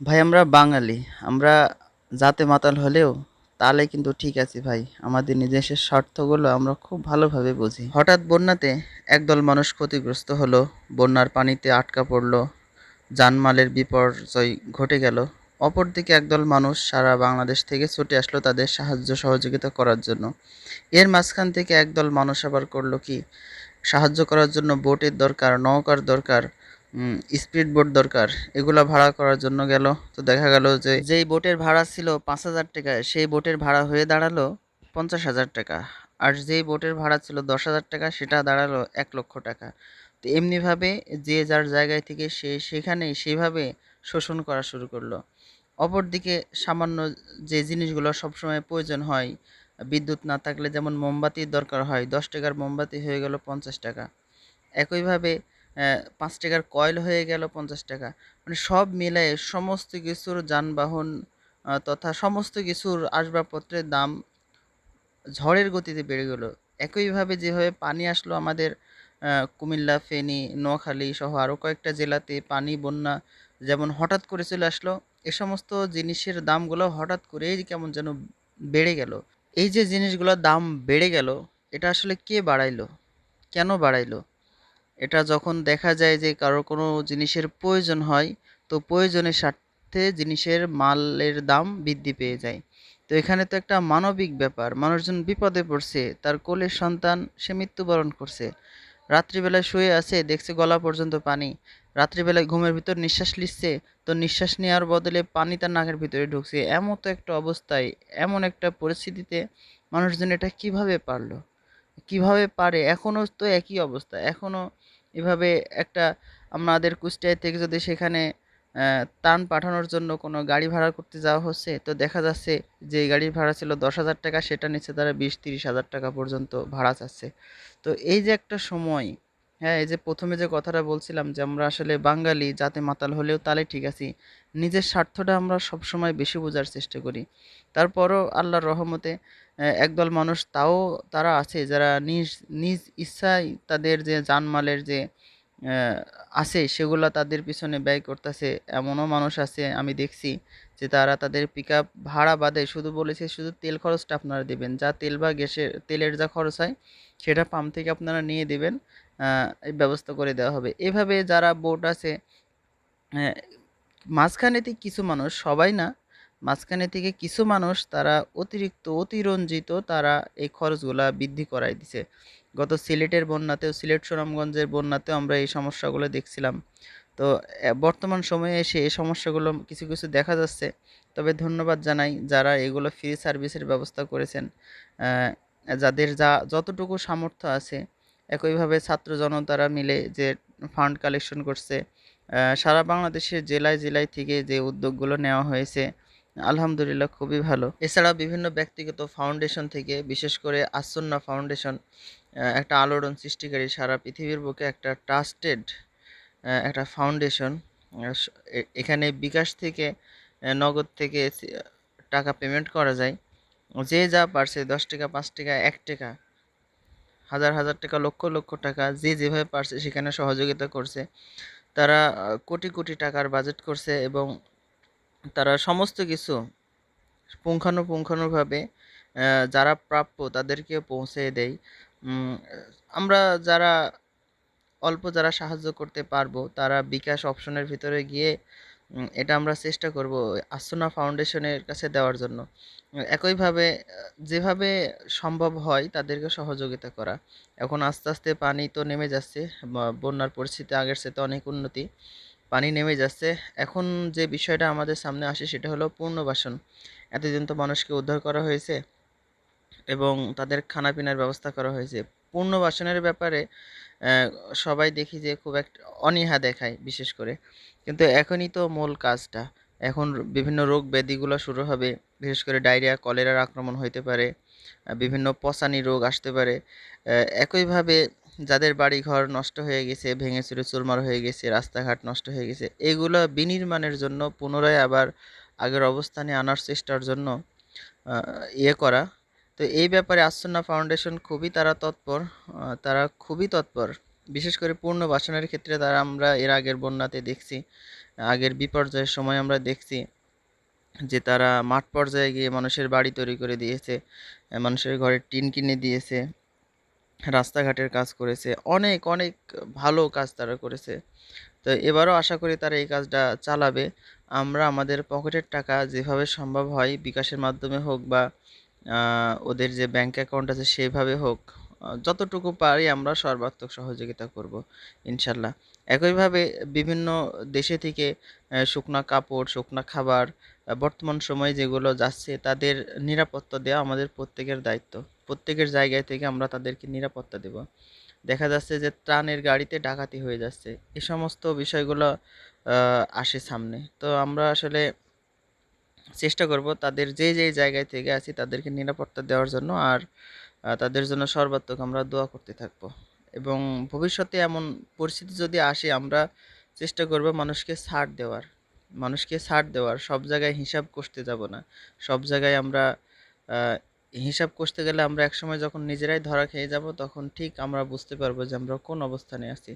ভাই আমরা বাঙালি। আমরা জাতে মাতাল হলেও তালে কিন্তু ঠিক আছি ভাই। আমাদের নিজস্ব স্বার্থগুলো আমরা খুব ভালোভাবে বুঝি। হঠাৎ বন্যাতে একদল মানুষ ক্ষতিগ্রস্ত হলো, বন্যার পানিতে আটকা পড়ল, জানমালের বিপর্যয় ঘটে গেল। অপরদিকে একদল মানুষ সারা বাংলাদেশ থেকে ছুটে আসলো তাদের সাহায্য সহযোগিতা করার জন্য। এর মাঝখান থেকে একদল মানুষ আবার করল কি সাহায্য করার জন্য বোটের দরকার, নৌকার দরকার, স্পিড বোট দরকার। এগুলা ভাড়া করার জন্য গেল। তো দেখা গেল যে যেই বোটের ভাড়া ছিল ৫,০০০ টাকা সেই বোটের ভাড়া হয়ে দাঁড়াল ৫০,০০০ টাকা। আর যেই বোটের ভাড়া ছিল ১০,০০০ টাকা সেটা দাঁড়াল এক লক্ষ টাকা। তো এমনিভাবে যে যার জায়গায় থেকে সে সেখানেই সেভাবে শোষণ করা শুরু করল। অপরদিকে সামান্য যে জিনিসগুলো সবসময় প্রয়োজন হয়, বিদ্যুৎ না থাকলে যেমন মোমবাতির দরকার হয়, ১০ টাকার মোমবাতি হয়ে গেল ৫০ টাকা। একইভাবে ৫ টাকার কয়েল হয়ে গেল ৫০ টাকা। মানে সব মিলায়ে সমস্ত কিছুর যানবাহন তথা সমস্ত কিছুর আসবাবপত্রের দাম ঝড়ের গতিতে বেড়ে গেল। একইভাবে যেভাবে পানি আসলো আমাদের কুমিল্লা, ফেনী, নোয়াখালী সহ আরও কয়েকটা জেলাতে পানি, বন্যা যেমন হঠাৎ করে চলে আসলো, এ সমস্ত জিনিসের দামগুলো হঠাৎ করেই কেমন যেন বেড়ে গেল। এই যে জিনিসগুলোর দাম বেড়ে গেল, এটা আসলে কে বাড়াইলো? কেন বাড়াইলো? এটা যখন দেখা যায় যে কারও কোনো জিনিসের প্রয়োজন হয়, তো প্রয়োজনের স্বার্থে জিনিসের মালের দাম বৃদ্ধি পেয়ে যায়। তো এখানে তো একটা মানবিক ব্যাপার। মানুষজন বিপদে পড়ছে, তার কোলের সন্তান সে মৃত্যুবরণ করছে। রাত্রিবেলায় শুয়ে আছে, দেখছে গলা পর্যন্ত পানি। রাত্রিবেলায় ঘুমের ভিতর নিঃশ্বাস লিচ্ছে, তো নিঃশ্বাস নেওয়ার বদলে পানি তার নাকের ভিতরে ঢুকছে। এমন তো একটা অবস্থায়, এমন একটা পরিস্থিতিতে মানুষজন এটা কীভাবে পারল? কীভাবে পারে? এখনও তো একই অবস্থা। এখনও এভাবে একটা আমাদের কুষ্টিয়া থেকে যদি সেখানে তান পাঠানোর জন্য কোনো গাড়ি ভাড়া করতে যাওয়া হচ্ছে, তো দেখা যাচ্ছে যে গাড়ির ভাড়া ছিল ১০,০০০ টাকা সেটা নিচ্ছে তারা ২০-৩০ হাজার টাকা পর্যন্ত ভাড়া চাচ্ছে। তো এই যে একটা সময়, হ্যাঁ, এই যে প্রথমে যে কথাটা বলছিলাম যে আমরা আসলে বাঙালি জাতে মাতাল হলেও তালে ঠিক আছি। নিজের স্বার্থটা আমরা সবসময় বেশি বোঝার চেষ্টা করি। তারপরও আল্লাহর রহমতে একদল মানুষ তাও তারা আছে যারা নিজ নিজ ইচ্ছায় তাদের যে জানমালের যে আছে সেগুলা তাদের পিছনে ব্যয় করতেছে। এমনও মানুষ আছে আমি দেখছি যে তারা তাদের পিকআপ ভাড়া বাদে শুধু বলেছে শুধু তেল খরচটা আপনারা দেবেন যা তেল বা গ্যাসের তেলের যা খরচ হয় সেটা পাম্প থেকে আপনারা নিয়ে দিবেন। ব্যবস্থা করে দেওয়া হবে। এভাবে যারা বোট আছে মাঝখানে থেকে কিছু মানুষ, সবাই না, মাঝখানে থেকে কিছু মানুষ তারা অতিরিক্ত অতিরঞ্জিত তারা এই খরচগুলা বৃদ্ধি করায় দিছে। গত সিলেটের বন্যাতেও সিলেট সুনামগঞ্জের বন্যাতেও আমরা এই সমস্যাগুলো দেখছিলাম। তো বর্তমান সময়ে এসে এই সমস্যাগুলো কিছু, কিছু দেখা যাচ্ছে। তবে ধন্যবাদ জানাই যারা এগুলো ফ্রি সার্ভিসের ব্যবস্থা করেছেন। যাদের যা যতটুকু সামর্থ্য আছে, একইভাবে ছাত্র জনতারা মিলে যে ফান্ড কালেকশন করছে। সারা বাংলাদেশের জেলায়, জেলায় থেকে যে উদ্যোগগুলো নেওয়া হয়েছে, আলহামদুলিল্লাহ খুবই ভালো। এছাড়া বিভিন্ন ব্যক্তিগত ফাউন্ডেশন থেকে বিশেষ করে আসন্না ফাউন্ডেশন একটা আলোড়ন সৃষ্টিকারী সারা পৃথিবীর বুকে একটা ট্রাস্টেড একটা ফাউন্ডেশন। এখানে বিকাশ থেকে নগদ থেকে টাকা পেমেন্ট করা যায়। যে যা পারছে দশ টাকা, পাঁচ টাকা, ৳১ টাকা, হাজার, হাজার টাকা, লক্ষ, লক্ষ টাকা যে যেভাবে পারছে সেখানে সহযোগিতা করছে। তারা কোটি, কোটি টাকার বাজেট করছে এবং তারা সমস্ত কিছু পুঙ্খানুপুঙ্খানুভাবে যারা প্রাপ্য তাদেরকে পৌঁছে দেয়। আমরা যারা অল্প যারা সাহায্য করতে পারব তারা বিকাশ অপশনের ভিতরে গিয়ে এটা আমরা চেষ্টা করব আসন্না ফাউন্ডেশনের কাছে দেওয়ার জন্য। একইভাবে যেভাবে সম্ভব হয় তাদেরকে সহযোগিতা করা। এখন আস্তে, আস্তে পানি তো নেমে যাচ্ছে। বন্যার পরিস্থিতি আগের চাইতে অনেক উন্নতি। পানি নেমে যাচ্ছে। এখন যে বিষয়টা আমাদের সামনে আসে সেটা হলো পুনর্বাসন। এতদিন তো মানুষকে উদ্ধার করা হয়েছে এবং তাদের খানাপিনার ব্যবস্থা করা হয়েছে। পুনর্বাসনের ব্যাপারে সবাই দেখি যে খুব একটা অনীহা দেখায় বিশেষ করে। কিন্তু এখনই তো মূল কাজটা। এখন বিভিন্ন রোগ ব্যাধিগুলো শুরু হবে। বিশেষ করে ডায়রিয়া, কলেরার আক্রমণ হইতে পারে। বিভিন্ন পচানি রোগ আসতে পারে। একইভাবে যাদের বাড়ি ঘর নষ্ট হয়ে গেছে, ভেঙে চুরে চুরমার হয়ে গেছে, রাস্তাঘাট নষ্ট হয়ে গেছে, এগুলো বিনির্মাণের জন্য পুনরায় আবার আগের অবস্থানে আনার চেষ্টার জন্য ইয়ে করা। তো এই ব্যাপারে আসন্না ফাউন্ডেশন খুবই তারা তৎপর। তারা খুবই তৎপর। বিশেষ করে পূর্ণ পুনর্বাসনের ক্ষেত্রে তারা আমরা এর আগের বন্যাতে দেখছি, আগের বিপর্যয়ের সময় আমরা দেখছি যে তারা মাঠ পর্যায়ে গিয়ে মানুষের বাড়ি তৈরি করে দিয়েছে, মানুষের ঘরের টিন কিনে দিয়েছে, রাস্তাঘাটের কাজ করেছে, অনেক অনেক ভালো কাজ তারা করেছে। তো এবারও আশা করি তারা এই কাজটা চালাবে। আমরা আমাদের পকেটের টাকা যেভাবে সম্ভব হয় বিকাশের মাধ্যমে হোক বা ওদের যে ব্যাংক অ্যাকাউন্ট আছে সেভাবে হোক যতটুকু পারি আমরা সর্বাত্মক সহযোগিতা করব, ইনশাল্লাহ। একইভাবে বিভিন্ন দেশে থেকে শুকনা কাপড়, শুকনা খাবার বর্তমান সময়ে যেগুলো যাচ্ছে তাদের নিরাপত্তা দেওয়া আমাদের প্রত্যেকের দায়িত্ব। প্রত্যেকের জায়গায় থেকে আমরা তাদেরকে নিরাপত্তা দেব। দেখা যাচ্ছে যে ত্রাণের গাড়িতে ডাকাতি হয়ে যাচ্ছে। এই সমস্ত বিষয়গুলো আসে সামনে। তো আমরা আসলে চেষ্টা করব তাদের যে যে জায়গায় থেকে আছি তাদেরকে নিরাপত্তা দেওয়ার জন্য। আর তাদের জন্য সর্বাত্মক আমরা দোয়া করতে থাকব। এবং ভবিষ্যতে এমন পরিস্থিতি যদি আসে, আমরা চেষ্টা করব মানুষকে ছাড় দেওয়ার। মানুষকে ছাড় দেওয়ার। সব জায়গায় হিসাব করতে যাব না। সব জায়গায় আমরা হিসাব করতে গেলে আমরা একসময় যখন নিজেরাই ধরা খেয়ে যাব, তখন ঠিক আমরা বুঝতে পারব যে আমরা কোন অবস্থানে আছি।